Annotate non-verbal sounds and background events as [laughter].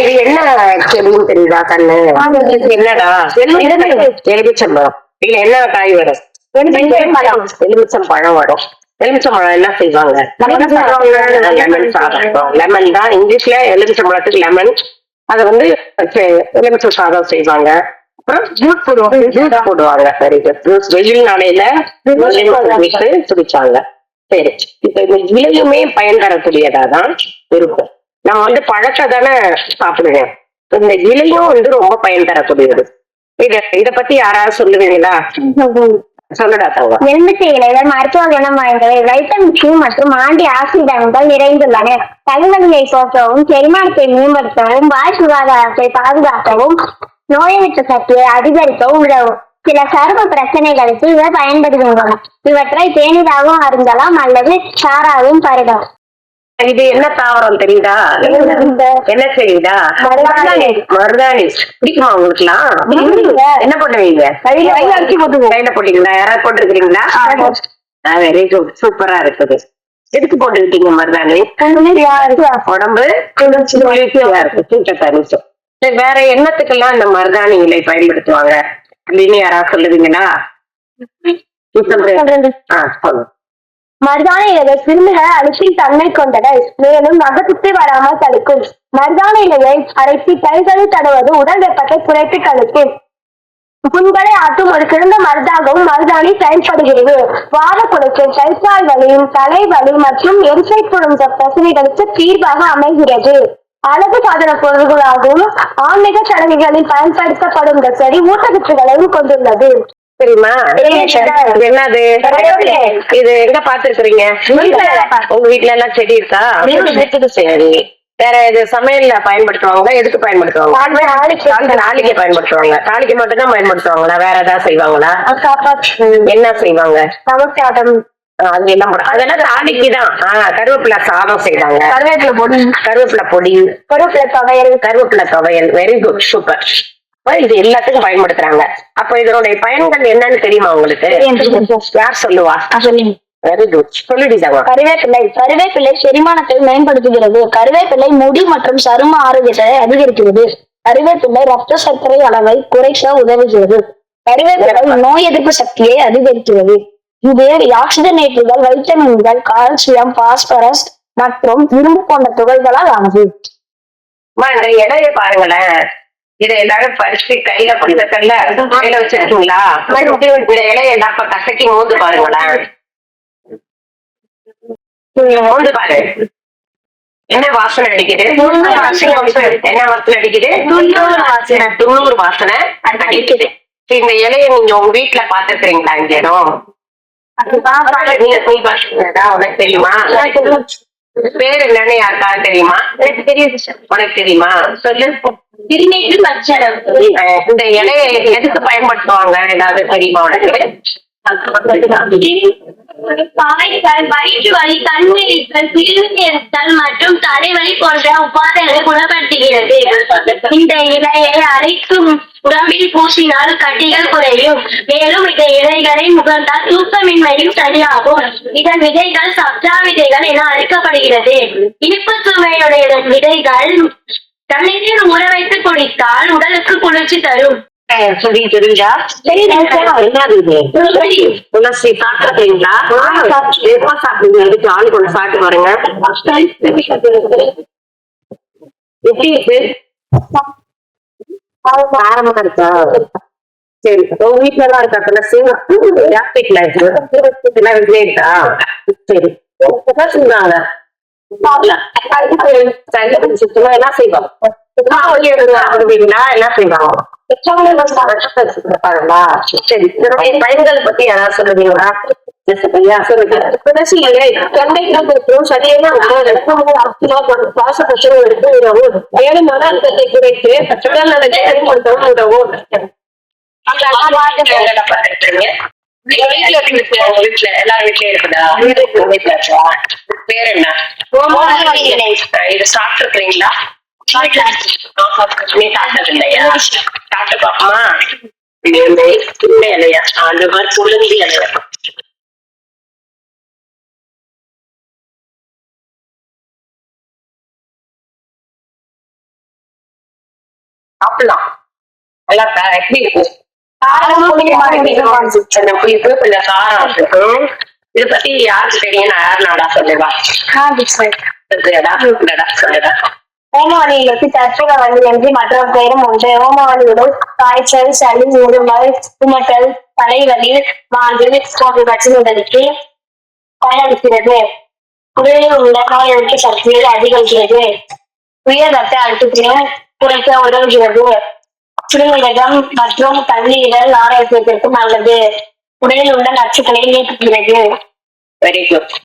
இது என்ன செடின்னு தெரியுதா கண்ணு? என்னடா? எலுமிச்சம்பழம் இதுல என்ன காய் வரும்? எலுமிச்சம் பழம். வரும். எலுமிச்சம் பழம் என்ன செய்வாங்க? லெமன் சாதம். லெமன் தான் இங்கிலீஷ்ல எலுமிச்சம் பழத்துக்கு லெமன் அத வந்து எலுமிச்சம் சாதம் செய்வாங்க. அப்புறம் ஜூஸ் போடுவாங்க. ஜூஸ் போடுவாங்க. சரி ஜூஸ் வெயில் நாளையில குடிச்சாங்க. சரி. இப்ப இந்த இலையுமே பயன் தரக்கூடியதா தான் இருக்கும். நம்ம வந்து பழத்தை தானே சாப்பிடுவேன் இந்த இலையும் வந்து ரொம்ப பயன் தரக்கூடியது. இத இத பத்தி யாராவது சொல்லுவீங்களா? சொல்லுடா தங்க எலுமிச்சை இலைகள் மருத்துவ குணம் வாய்ந்தவை. வைட்டமின் சி மற்றும் ஆண்டி ஆக்சிடென்ட்கள் நிறைந்துள்ளன. தலைவலியை போக்கவும் செரிமானத்தை மேம்படுத்தவும் வாய் சுகாதாரத்தை பாதுகாக்கவும் நோயற்ற சக்தியை அதிகரிக்கவும் உதவும். சில சரும பிரச்சனைகளுக்கு இவை பயன்படுகின்றன. இவற்றை தேநீராகவும் அருந்தலாம் அல்லது சாராகவும் பருகலாம் இது என்ன தாவரம் தெரியுதா? என்ன தெரியுதா மருதாணி. பிடிக்குமா உங்களுக்குலாம் என்ன பண்ணுவீங்க கையில போட்டீங்களா யாராவது போட்டிருக்கிறீங்களா? வெரி குட் சூப்பரா இருக்குது. எதுக்கு போட்டுக்கிட்டீங்க மருதாணி? உடம்பு குளிர்ச்சியா இருக்கு. சூட்ட தனிச்சு வேற என்னத்துக்கெல்லாம் இந்த மருதாணி இலை பயன்படுத்துவாங்க? அப்படின்னு யாராவது சொல்லுவீங்களா? ஆ சொல்லுங்க. மருதான இலைகள் கிருமிகளை அழிக்கும் தன்மை கொண்டவை மேலும் நகத்துக்கு வராமல் தடுக்கும். மருதாணி இலையை அரைத்து கைகளில் தடுவது உடல் வெப்பத்தை குறைத்து தடுக்கும். புண்களை ஆட்டும் ஒரு சிறந்த மருந்தாகவும் மருதாணி செயல்படுகிறது வாத குறைக்கும் கைகால் வலியும் தலைவலி மற்றும் எரிசை குழுந்த பிரச்சனைகளுக்கு தீர்வாக அமைகிறது. அழகு சாதன பொருள்களாகவும் ஆன்மீக சடங்குகளில் பயன்படுத்தப்படும் இந்த செடி ஊட்டச்சத்துகளையும் கொண்டுள்ளது. தெரியுமா? என்னது. இது எங்க பாத்துருக்கீங்க. உங்க வீட்ல எல்லாம் செடி இருக்கா? இருக்குது. சரி வேற இது சமையல்ல பயன்படுத்துவாங்க எதுக்கு பயன்படுத்துவாங்க? தாளிக்க பயன்படுத்துவாங்க. தாளிக்க மட்டும் தான் பயன்படுத்துவாங்களா? வேற ஏதாவது செய்வாங்களா? என்ன செய்வாங்க? அது எல்லாம் போட அதெல்லாம் தாளிக்கு தான். கருவேப்பிலை சாதம் செய்வாங்க. கருவேப்பிலை பொடி. கருவேப்பிலை பொடி. கருவேப்பிலை துவையல். கருவேப்பிலை துவையல். வெரி குட் சூப்பர் இது எல்லாத்துக்கும் பயன்படுத்துறாங்க. அப்ப இதனுடைய பயன்கள் என்னன்னு தெரியுமா உங்களுக்கு? யார் சொல்லுவா? வெரி குட் சொல்லிடுதாங்க கருவேப்பிலை கருவேப்பிலை செரிமானத்தை மேம்படுத்துகிறது. கருவேப்பிலை முடி மற்றும் சரும ஆரோக்கியத்தை அதிகரிக்கிறது. கருவேப்பிலை ரத்த சர்க்கரை அளவை குறைக்க உதவுகிறது. கருவேப்பிலை நோய் எதிர்ப்பு சக்தியை அதிகரிக்கிறது. இது ஆக்சிஜனேற்றுகள் வைட்டமின்கள் கால்சியம் பாஸ்பரஸ் மற்றும் இரும்பு போன்ற துகள்களால் ஆனது. இந்த பாருங்களேன். இதை எல்லாரும் பறிச்சு கையில கொடுத்தல கையில வச்சிருக்கீங்களா? இந்த இலைய எல்லாம் கசக்கி மோந்து பாருங்களேன். மோந்து பாரு. என்ன வாசனை அடிக்குது? என்ன வாசனை அடிக்குது? துண்ணூறு வாசனை. அடிக்குது. இந்த இலைய நீங்க உங்க வீட்டுல பாத்துருக்கீங்களா இந்த இடம்? உனக்கு தெரியுமா? பேர் என்னன்னு யாருக்காவது தெரியுமா? உனக்கு தெரியுமா? சொல்லு. திருநீட்டு பச்சரம் அஹ் இந்த இலைய எதுக்கு பயன்படுத்துவாங்க? ஏதாவது தெரியுமா உனக்கு? பாய்ச்சல் வயிற்று வலி கண்ணெரித்தல் மற்றும் தலைவலி போன்ற உபாதைகளை குணப்படுத்துகிறது. இந்த இலையை அரைக்கும் உடம்பில் பூசினால் கட்டிகள் குறையும். மேலும் இந்த இலைகளை முகர்ந்தால் தூக்கமின்மையும் சரியாகும். இதன் விதைகள் சப்தா விதைகள் என அழைக்கப்படுகிறது. இனிப்பு சுவையுடைய விதைகள் தண்ணீரில் ஊற வைத்து குடித்தால் உடலுக்கு குளிர்ச்சி தரும். சொல்லி தெரிஞ்சா? துளசி சாப்பிட்டுறீங்களா எப்போ சாப்பிடுங்க. ஆளு கொண்டு சாப்பிட்டு பாருங்க. எப்படி இருக்கு? இருக்கா? சரி உங்க வீட்டுல எல்லாம் இருக்கா? துளசி யார் வீட்டுல இருக்கு? [laughs] சரி. சுத்தமா என்ன செய்வாங்க ஒளி என்ன செய்வாங்க சரி இதனுடைய பயன்களை பத்தி யாராவது சொல்லுவீங்களா சொல்லுங்க. சரியான சுவாச எடுத்து உதவும் மேலும் மன அழுத்தத்தை குறைத்து உடல் நலத்தை மேம்படுத்தவும் உதவும் வீட்டுல இருக்கு உங்க வீட்டுல எல்லா வீட்லயும் இருக்குதா? உங்க வீட்டுல இருக்கா? பேர் என்ன? இது சாப்பிட்டு இருக்கீங்களா நீ சாப்பிட்டது இல்லையா? சாப்பிட்டு பாப்போமா இந்த இலையா? அந்த மாதிரி புழுந்தி இலையா? சாப்பிடலாம். நல்லா எப்படி இருக்கும்? கொஞ்சம் காரம் இருக்கும் இதை பத்தி யாருக்கு தெரியும்? நான் யார் நாடா சொல்லுவா சொல்லுடா ஓமவனியில் வச்சு தற்போல வந்து என்று மற்றொரு பெயரும் உண்டு. ஓமவனியுடன் காய்ச்சல் சளி இருமல் குமட்டல் தலைவலி வாந்தி போன்ற பிரச்சனைகளுக்கு பயனளிக்கிறது உடலில் உள்ள நோய் சக்தியை அதிகரிக்கிறது. உயர் ரத்த அழுத்தத்தினை குறைக்க உதவுகிறது சிறுநீரகம் மற்றும் கல்லீரல் ஆரோக்கியத்திற்கு நல்லது உடலில் உள்ள நச்சுக்களை நீக்குகிறது. Very good